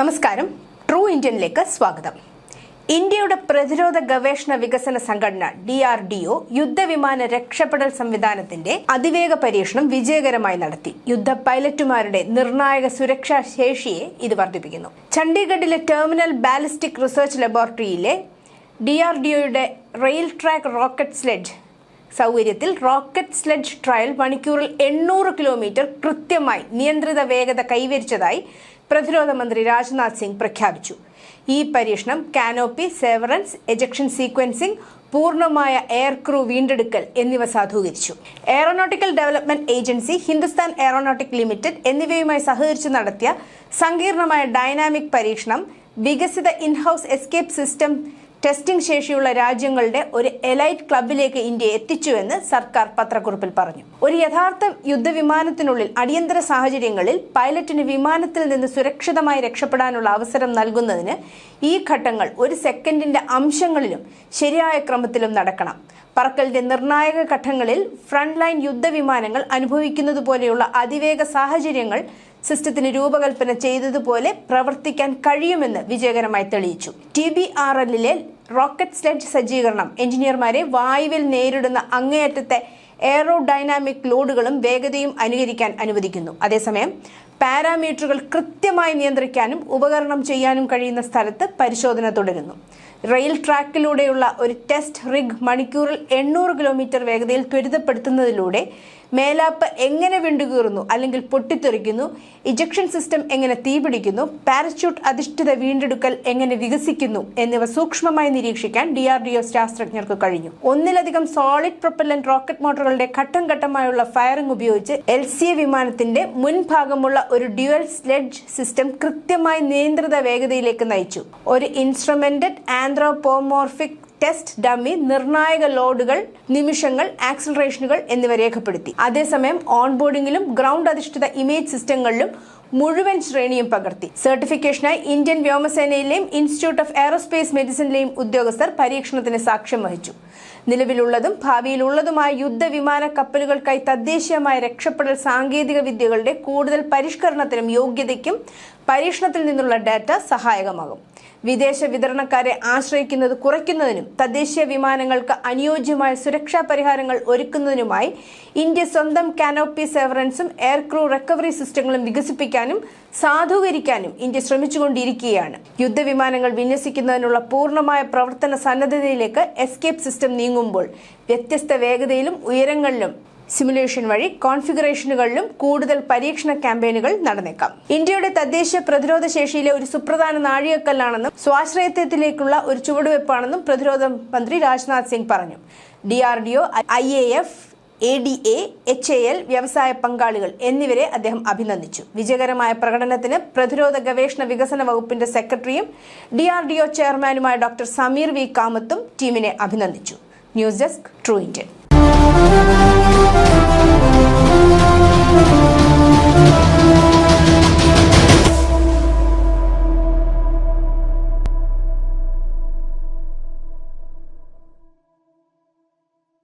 നമസ്കാരം. ട്രൂ ഇന്ത്യനിലേക്ക് സ്വാഗതം. ഇന്ത്യയുടെ പ്രതിരോധ ഗവേഷണ വികസന സംഘടന ഡി ആർ ഡി ഒ യുദ്ധവിമാന രക്ഷപ്പെടൽ സംവിധാനത്തിന്റെ അതിവേഗ പരീക്ഷണം വിജയകരമായി നടത്തി. യുദ്ധ പൈലറ്റുമാരുടെ നിർണായക സുരക്ഷാ ശേഷിയെ ഇത് വർദ്ധിപ്പിക്കുന്നു. ചണ്ഡീഗഡിലെ ടെർമിനൽ ബാലിസ്റ്റിക് റിസർച്ച് ലബോറട്ടറിയിലെ ഡി ആർ ഡി ഒയുടെ റെയിൽ ട്രാക്ക് റോക്കറ്റ് സ്ലെഡ്ജ് സൗകര്യത്തിൽ റോക്കറ്റ് സ്ലെഡ്ജ് ട്രയൽ മണിക്കൂറിൽ എണ്ണൂറ് കിലോമീറ്റർ കൃത്യമായി നിയന്ത്രിത വേഗത കൈവരിച്ചതായി പ്രതിരോധ മന്ത്രി രാജ്നാഥ് സിംഗ് പ്രഖ്യാപിച്ചു. ഈ പരീക്ഷണം കാനോപ്പി സെവറൻസ് എജക്ഷൻ സീക്വൻസിംഗ് പൂർണമായ എയർ ക്രൂ വീണ്ടെടുക്കൽ എന്നിവ സാധൂകരിച്ചു. Aeronautical development agency Hindustan aeronautic limited എന്നിവയുമായി സഹകരിച്ച് നടത്തിയ സങ്കീർണമായ ഡൈനാമിക് പരീക്ഷണം വികസിത ഇൻഹൌസ് എസ്കേപ്പ് സിസ്റ്റം ടെസ്റ്റിംഗ് ശേഷിയുള്ള രാജ്യങ്ങളുടെ ഒരു എലൈറ്റ് ക്ലബിലേക്ക് ഇന്ത്യ എത്തിച്ചുവെന്ന് സർക്കാർ പത്രക്കുറിപ്പിൽ പറഞ്ഞു. ഒരു യഥാർത്ഥ യുദ്ധവിമാനത്തിനുള്ളിൽ അടിയന്തര സാഹചര്യങ്ങളിൽ പൈലറ്റിന് വിമാനത്തിൽ നിന്ന് സുരക്ഷിതമായി രക്ഷപ്പെടാനുള്ള അവസരം നൽകുന്നതിന് ഈ ഘട്ടങ്ങൾ ഒരു സെക്കൻഡിന്റെ അംശങ്ങളിലും ശരിയായ ക്രമത്തിലും നടക്കണം. പറക്കലിന്റെ നിർണായക ഘട്ടങ്ങളിൽ ഫ്രണ്ട് ലൈൻ യുദ്ധവിമാനങ്ങൾ അനുഭവിക്കുന്നത് പോലെയുള്ള അതിവേഗ സാഹചര്യങ്ങൾ സിസ്റ്റത്തിന് രൂപകൽപ്പന ചെയ്തതുപോലെ പ്രവർത്തിക്കാൻ കഴിയുമെന്ന് വിജയകരമായി തെളിയിച്ചു. ടി ബി ആർ എല്ലിലെ റോക്കറ്റ് സ്ലെഡ്ജ് സജ്ജീകരണം. എഞ്ചിനീയർമാരെ വായുവിൽ നേരിടുന്ന അങ്ങേയറ്റത്തെ എയറോഡൈനാമിക് ലോഡുകളും വേഗതയും അനുകരിക്കാൻ അനുവദിക്കുന്നു. അതേസമയം പാരാമീറ്ററുകൾ കൃത്യമായി നിയന്ത്രിക്കാനും ഉപകരണം ചെയ്യാനും കഴിയുന്ന സ്ഥലത്ത് പരിശോധന തുടരുന്നു. റെയിൽ ട്രാക്കിലൂടെയുള്ള ഒരു ടെസ്റ്റ് റിഗ് മണിക്കൂറിൽ എണ്ണൂറ് കിലോമീറ്റർ വേഗതയിൽ ത്വരിതപ്പെടുത്തുന്നതിലൂടെ മേലാപ്പ് എങ്ങനെ വിണ്ടുകീറുന്നു? അല്ലെങ്കിൽ പൊട്ടിത്തെറിക്കുന്നു? ഇജക്ഷൻ സിസ്റ്റം എങ്ങനെ തീപിടിക്കുന്നു? പാരച്യൂട്ട് അധിഷ്ഠിത വീണ്ടെടുക്കൽ എങ്ങനെ വികസിക്കുന്നു? എന്നിവ സൂക്ഷ്മമായി നിരീക്ഷിക്കാൻ ഡി ആർ ഡി ഒ ശാസ്ത്രജ്ഞർക്ക് കഴിഞ്ഞു. ഒന്നിലധികം സോളിഡ് പ്രൊപ്പല്ലന്റ് റോക്കറ്റ് മോട്ടോറുകളുടെ ഘട്ടം ഘട്ടമായുള്ള ഫയറിംഗ് ഉപയോഗിച്ച് എൽ സി വിമാനത്തിന്റെ മുൻഭാഗമുള്ള ഒരു ഡ്യുവൽ സ്ലെഡ്ജ് സിസ്റ്റം കൃത്യമായി നിയന്ത്രിത വേഗതയിലേക്ക് നയിച്ചു. ഒരു ഇൻസ്ട്രുമെന്റഡ് ആന്ത്രോപോമോർഫിക് ടെസ്റ്റ് ഡമ്മി നിർണായക ലോഡുകൾ നിമിഷങ്ങൾ ആക്സിലറേഷനുകൾ എന്നിവ രേഖപ്പെടുത്തി. അതേസമയം ഓൺബോർഡിംഗിലും ഗ്രൗണ്ട് അധിഷ്ഠിത ഇമേജ് സിസ്റ്റങ്ങളിലും മുഴുവൻ ശ്രേണിയും പകർത്തി. സർട്ടിഫിക്കേഷനായി ഇന്ത്യൻ വ്യോമസേനയിലെയും ഇൻസ്റ്റിറ്റ്യൂട്ട് ഓഫ് എയറോസ്പേസ് മെഡിസിനിലെയും ഉദ്യോഗസ്ഥർ പരീക്ഷണത്തിന് സാക്ഷ്യം വഹിച്ചു. നിലവിലുള്ളതും ഭാവിയിലുള്ളതുമായ യുദ്ധവിമാന കപ്പലുകൾക്കായി തദ്ദേശീയമായ രക്ഷപ്പെടൽ സാങ്കേതിക വിദ്യകളുടെ കൂടുതൽ പരിഷ്കരണത്തിനും യോഗ്യതയ്ക്കും പരീക്ഷണത്തിൽ നിന്നുള്ള ഡാറ്റ സഹായകമാകും. വിദേശ വിതരണക്കാരെ ആശ്രയിക്കുന്നത് കുറയ്ക്കുന്നതിനും തദ്ദേശീയ വിമാനങ്ങൾക്ക് അനുയോജ്യമായ സുരക്ഷാ പരിഹാരങ്ങൾ ഒരുക്കുന്നതിനുമായി ഇന്ത്യ സ്വന്തം കാനോപ്പി സെവറൻസും എയർക്രൂ റിക്കവറി സിസ്റ്റങ്ങളും വികസിപ്പിക്കാനും സാധൂകരിക്കാനും ഇന്ത്യ ശ്രമിച്ചുകൊണ്ടിരിക്കുകയാണ്. യുദ്ധവിമാനങ്ങൾ വിന്യസിക്കുന്നതിനുള്ള പൂർണമായ പ്രവർത്തന സന്നദ്ധതയിലേക്ക് എസ്കേപ്പ് സിസ്റ്റം നീങ്ങുമ്പോൾ വ്യത്യസ്ത വേഗതയിലും ഉയരങ്ങളിലും സിമുലേഷൻ വഴി കോൺഫിഗറേഷനുകളിലും കൂടുതൽ പരീക്ഷണ ക്യാമ്പയിനുകൾ നടന്നേക്കാം. ഇന്ത്യയുടെ തദ്ദേശീയ പ്രതിരോധ ശേഷിയിലെ ഒരു സുപ്രധാന നാഴികക്കല്ലാണെന്നും സ്വാശ്രയത്വത്തിലേക്കുള്ള ഒരു ചുവടുവെപ്പാണെന്നും പ്രതിരോധ മന്ത്രി രാജ്നാഥ് സിംഗ് പറഞ്ഞു. D R D O I A F A D A H A L വ്യവസായ പങ്കാളികൾ എന്നിവരെ അദ്ദേഹം അഭിനന്ദിച്ചു. വിജയകരമായ പ്രകടനത്തിന് പ്രതിരോധ ഗവേഷണ വികസന വകുപ്പിന്റെ സെക്രട്ടറിയും ഡി ആർ ഡി ഒ ചെയർമാനുമായ ഡോക്ടർ സമീർ വി കാമത്തും ടീമിനെ അഭിനന്ദിച്ചു. News desk true Indian